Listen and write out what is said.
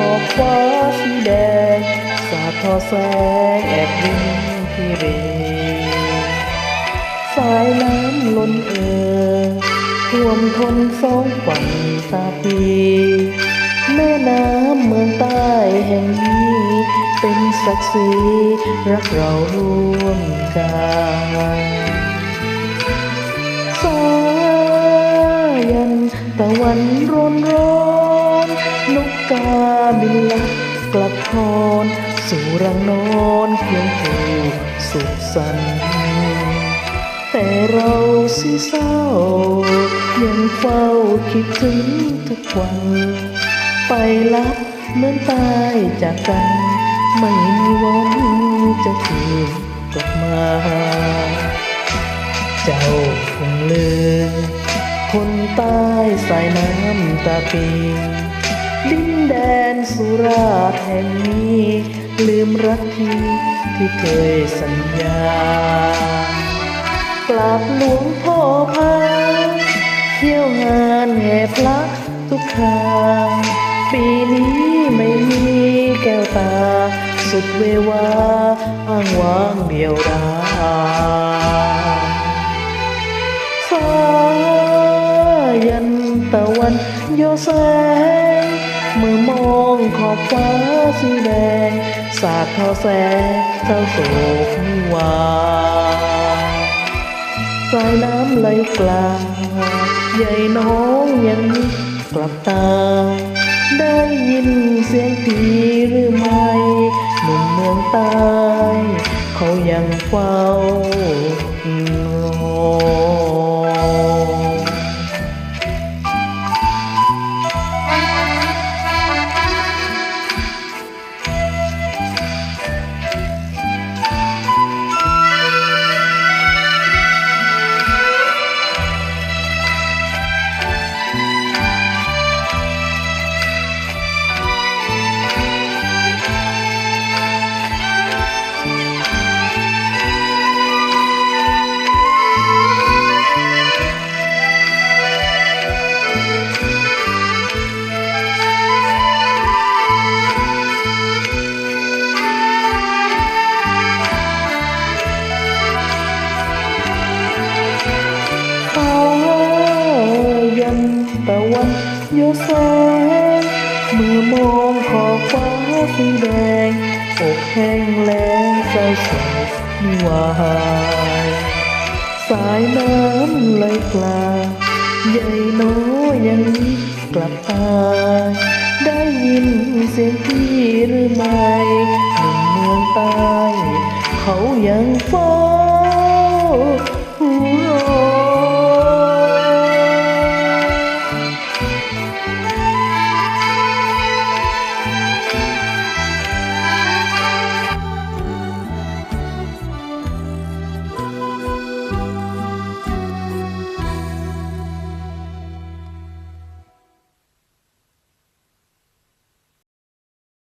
ขอบฟ้าสีแดง สาดทอแสงแอบยิ้มที่เรสายน้ำล้นเอ่อท่วมทนสองฝั่งตาปีแม่น้ำเมืองใต้แห่งนี้ เป็นศักดิ์ศรีรักเราร่วมกันสายันตะวันร้อนร้อน กาบินลับกลับทอนสู่รังนอนเพียงผู้สุขสันต์แต่เราสิเศร้า ยังเฝ้าคิดถึงทุกวัน ไปลับเหมือนตายจากกัน ไม่มีวันจะคืนกลับมา เจ้าคงลืมคนใต้สายน้ำตาปี สุราแห่งนี้ ลืมรักที่ที่เคยสัญญากราบหลวงพ่อพาเที่ยวงานแห่พระทุกคราปีนี้ไม่มีแก้วตา สุดเววาอ้างว้างเดียวดายสายันตะวันโยแส เมื่อมองขอบฟ้าสีแดง สาดเทอแสงเจ้าโศกนิวาสายน้ำไหลกลางใหญ่น้องยังนึกกลับตา ได้ยินเสียงผีหรือไม่หนุ่มเมืองใต้เขายังเฝ้ารอ วันโยแสงเมื่อมองขอบฟ้าสีแดงอกแห้งแล้งเศร้าโศกนิวายสายน้ำไหลกลาใหญ่น้อยยังกลับตาได้ยินเสียงพี่หรือไม่หนุ่มเมืองใต้เขายังเฝ้า